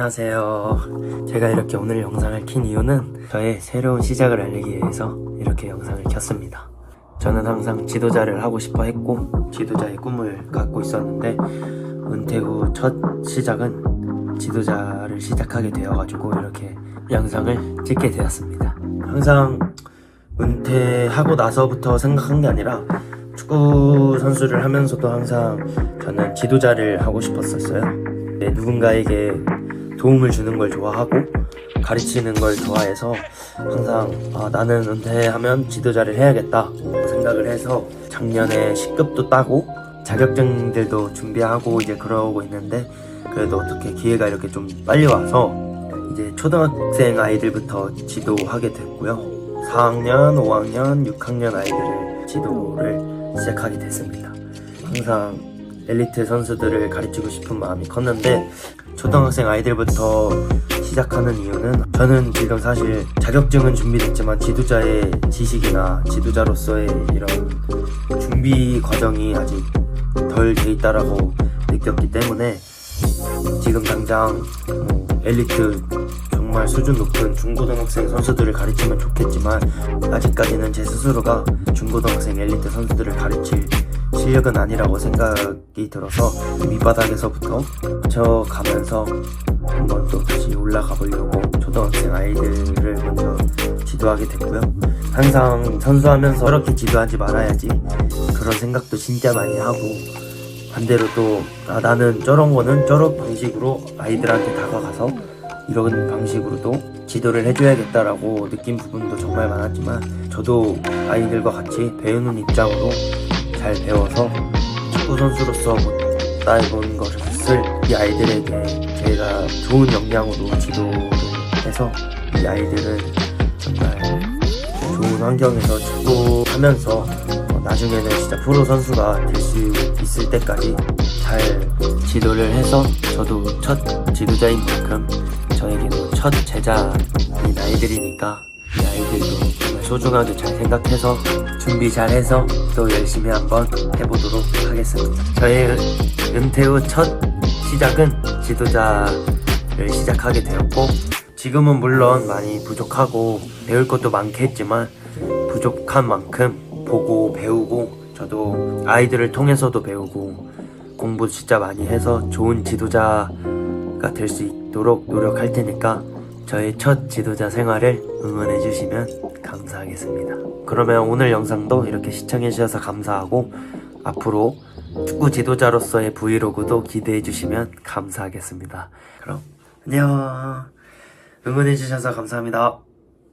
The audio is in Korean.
안녕하세요. 제가 이렇게 오늘 영상을 킨 이유는 저의 새로운 시작을 알리기 위해서 이렇게 영상을 켰습니다. 저는 항상 지도자를 하고 싶어 했고 지도자의 꿈을 갖고 있었는데 은퇴 후 첫 시작은 지도자를 시작하게 되어가지고 이렇게 영상을 찍게 되었습니다. 항상 은퇴하고 나서부터 생각한 게 아니라 축구 선수를 하면서도 항상 저는 지도자를 하고 싶었었어요. 네, 누군가에게 도움을 주는 걸 좋아하고 가르치는 걸 좋아해서 항상 아, 나는 은퇴하면 지도자를 해야겠다 생각을 해서 작년에 10급도 따고 자격증들도 준비하고 이제 그러고 있는데 그래도 어떻게 기회가 이렇게 좀 빨리 와서 이제 초등학생 아이들부터 지도하게 됐고요. 4학년, 5학년, 6학년 아이들을 지도를 시작하게 됐습니다. 항상 엘리트 선수들을 가르치고 싶은 마음이 컸는데 초등학생 아이들부터 시작하는 이유는 저는 지금 사실 자격증은 준비됐지만 지도자의 지식이나 지도자로서의 이런 준비 과정이 아직 덜 돼 있다라고 느꼈기 때문에 지금 당장 뭐 엘리트 정말 수준 높은 중고등학생 선수들을 가르치면 좋겠지만 아직까지는 제 스스로가 중고등학생 엘리트 선수들을 가르칠 실력은 아니라고 생각이 들어서 밑바닥에서부터 붙여가면서 한번 또 다시 올라가 보려고 초등학생 아이들을 먼저 지도하게 됐고요. 항상 선수하면서 저렇게 지도하지 말아야지 그런 생각도 진짜 많이 하고 반대로 또 아, 나는 저런 거는 저런 방식으로 아이들한테 다가가서 이런 방식으로도 지도를 해줘야겠다라고 느낀 부분도 정말 많았지만 저도 아이들과 같이 배우는 입장으로 잘 배워서 축구 선수로서 못따본 것을 이 아이들에게 제가 좋은 역량으로 지도를 해서 이 아이들은 정말 좋은 환경에서 축구하면서 어, 나중에는 진짜 프로 선수가 될 수 있을 때까지 잘 지도를 해서 저도 첫 지도자인 만큼 저에게도 첫 제자인 아이들이니까 이 아이들도 소중하게 잘 생각해서 준비 잘 해서 또 열심히 한번 해보도록 하겠습니다. 저의 은퇴 후 첫 시작은 지도자를 시작하게 되었고 지금은 물론 많이 부족하고 배울 것도 많겠지만 부족한 만큼 보고 배우고 저도 아이들을 통해서도 배우고 공부 진짜 많이 해서 좋은 지도자가 될 수 있도록 노력할 테니까 저의 첫 지도자 생활을 응원해 주시면 감사하겠습니다. 그러면 오늘 영상도 이렇게 시청해 주셔서 감사하고 앞으로 축구 지도자로서의 브이로그도 기대해 주시면 감사하겠습니다. 그럼 안녕. 응원해 주셔서 감사합니다.